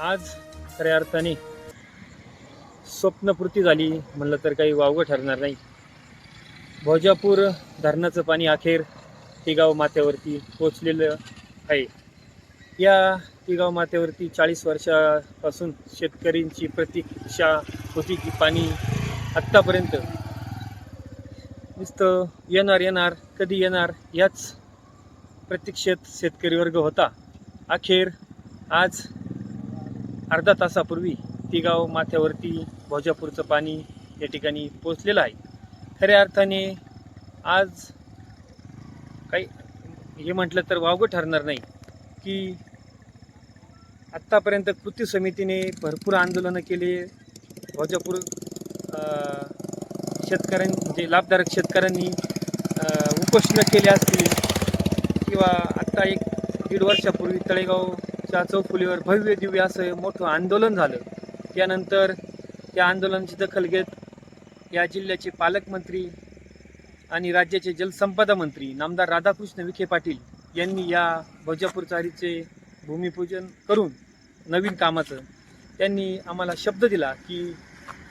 आज खऱ्या अर्थाने स्वप्नपूर्ती झाली म्हणलं तर काही वावगं ठरणार नाही. भोजापूर धरणाचं पाणी अखेर तिगाव माथ्यावरती पोचलेलं आहे. या तिगाव माथ्यावरती चाळीस वर्षापासून शेतकऱ्यांची प्रतीक्षा होती की पाणी आत्तापर्यंत नुसतं येणार येणार कधी येणार याच प्रतीक्षेत शेतकरी वर्ग होता. अखेर आज अर्धा तासापूर्वी ती गाव माथ्यावरती भोजापूरचं पाणी या ठिकाणी पोचलेलं आहे. खऱ्या अर्थाने आज काही हे म्हटलं तर वावगं ठरणार नाही की आत्तापर्यंत कृती समितीने भरपूर आंदोलनं केले. भोजापूर शेतकऱ्यां म्हणजे लाभधारक शेतकऱ्यांनी उपोषणं केली असतील किंवा आत्ता एक दीड वर्षापूर्वी तळेगाव च्या चौफुलीवर भव्य दिव्य असं मोठं आंदोलन झालं. त्यानंतर त्या आंदोलनाची दखल घेत या जिल्ह्याचे पालकमंत्री आणि राज्याचे जलसंपदा मंत्री नामदार राधाकृष्ण विखे पाटील यांनी या भोजापूर चारीचे भूमिपूजन करून नवीन कामाचं त्यांनी आम्हाला शब्द दिला की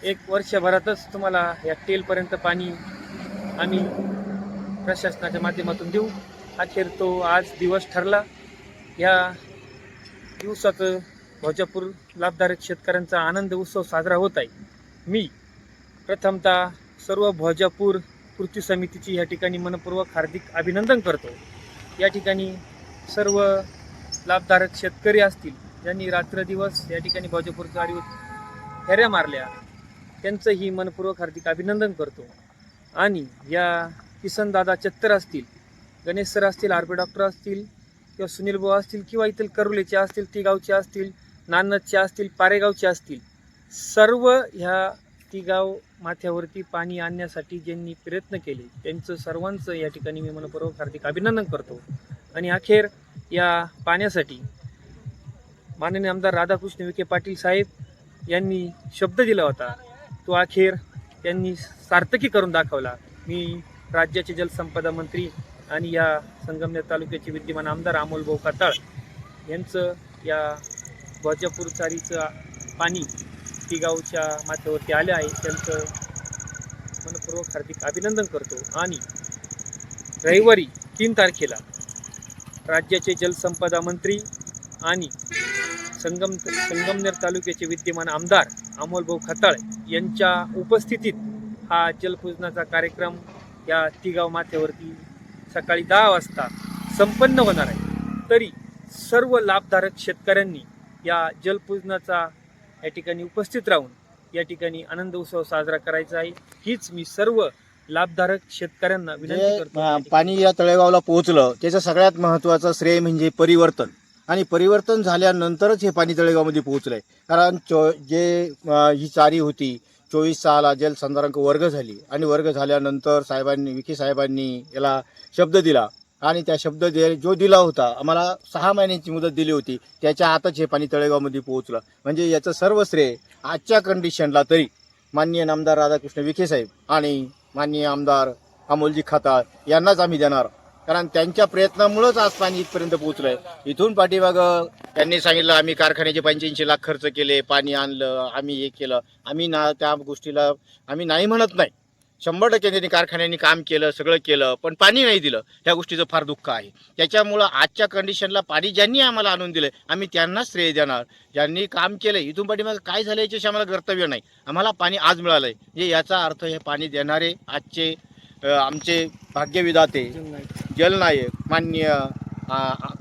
एक वर्षभरातच तुम्हाला या टेलपर्यंत पाणी आम्ही प्रशासनाच्या माध्यमातून देऊ. अखेर तो आज दिवस ठरला. या दिवसाचं भोजापूर लाभधारक शेतकऱ्यांचा आनंद उत्सव साजरा होत आहे. मी प्रथमतः सर्व भोजापूर कृती समितीची या ठिकाणी मनपूर्वक हार्दिक अभिनंदन करतो. या ठिकाणी सर्व लाभधारक शेतकरी असतील ज्यांनी रात्रदिवस या ठिकाणी भोजापूर चारीवर फेऱ्या मारल्या त्यांचंही मनपूर्वक हार्दिक अभिनंदन करतो. आणि या किसनदादा चत्तर असतील गणेश सर असतील आर डॉक्टर असतील किंवा सुनील भाऊ असतील किंवा इथल करुलेचे असतील तिगावचे असतील नानदचे असतील पारेगावचे असतील सर्व ह्या तिगाव माथ्यावरती पाणी आणण्यासाठी ज्यांनी प्रयत्न केले त्यांचं सर्वांचं या ठिकाणी मी मनपूर्वक हार्दिक अभिनंदन करतो. आणि अखेर या पाण्यासाठी माननीय आमदार राधाकृष्ण विखे पाटील साहेब यांनी शब्द दिला होता. तो अखेर त्यांनी सार्थकी करून दाखवला. मी राज्याचे जलसंपदा मंत्री आणि या संगमनेर तालुक्याचे विद्यमान आमदार अमोल भाऊ खताळ यांचं या भोजापूर चारीचं पाणी तिगावच्या माथ्यावरती आले आहे. त्यांचं मनपूर्वक हार्दिक अभिनंदन करतो. आणि रविवारी तीन तारखेला राज्याचे जलसंपदा मंत्री आणि संगम संगमनेर तालुक्याचे विद्यमान आमदार अमोलभाऊ खताळ यांच्या उपस्थितीत हा जलपूजनाचा कार्यक्रम या तिगाव माथ्यावरती सकाळी दहा वाजता संपन्न होणार आहे. तरी सर्व लाभधारक शेतकऱ्यांनी या जलपूजनाचा या ठिकाणी उपस्थित राहून या ठिकाणी आनंद उत्सव साजरा करायचा आहे. हीच मी सर्व लाभधारक शेतकऱ्यांना विनंती करतो. पाणी या तळेगावला पोहोचलं त्याचं सगळ्यात महत्त्वाचं श्रेय म्हणजे परिवर्तन. आणि परिवर्तन झाल्यानंतरच हे पाणी तळेगावमध्ये पोहोचलंय. कारण चो जे ही चारी होती चोवीस सहाला जलसंधारण वर्ग झाली. आणि वर्ग झाल्यानंतर साहेबांनी विखे साहेबांनी याला शब्द दिला. आणि त्या शब्द दे जो दिला होता आम्हाला सहा महिन्यांची मुदत दिली होती. त्याच्या आताच हे पाणी तळेगावमध्ये पोहोचलं. म्हणजे याचं सर्व श्रेय आजच्या कंडिशनला तरी माननीय नामदार राधाकृष्ण विखे साहेब आणि माननीय आमदार अमोलजी खाता यांनाच आम्ही देणार कारण त्यांच्या प्रयत्नामुळंच आज पाणी इथपर्यंत पोहोचलंय. इथून पाठीमागं त्यांनी सांगितलं आम्ही कारखान्याचे पंच्याऐंशी लाख खर्च केले पाणी आणलं आम्ही हे केलं. आम्ही ना त्या गोष्टीला आम्ही नाही म्हणत नाही. शंभर टक्के त्यांनी कारखान्यांनी काम केलं सगळं केलं पण पाणी नाही दिलं. ह्या गोष्टीचं फार दुःख आहे. त्याच्यामुळं आजच्या कंडिशनला पाणी ज्यांनी आम्हाला आणून दिलं आम्ही त्यांनाच श्रेय देणार. ज्यांनी काम केलं इथून पाठीमागं काय झालं याच्याशी आम्हाला कर्तव्य नाही. आम्हाला पाणी आज मिळालं आहे म्हणजे याचा अर्थ हे पाणी देणारे आजचे आमचे भाग्यविधाते जलनायक माननीय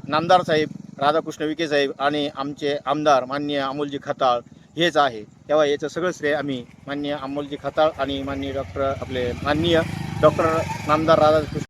नामदार साहेब राधाकृष्ण विखे साहेब आणि आमचे आमदार माननीय अमोलजी खताळ हेच आहे. तेव्हा याचं सगळं श्रेय आम्ही मान्य अमोलजी खताळ आणि माननीय डॉक्टर आपले माननीय डॉक्टर नामदार राधाकृष्ण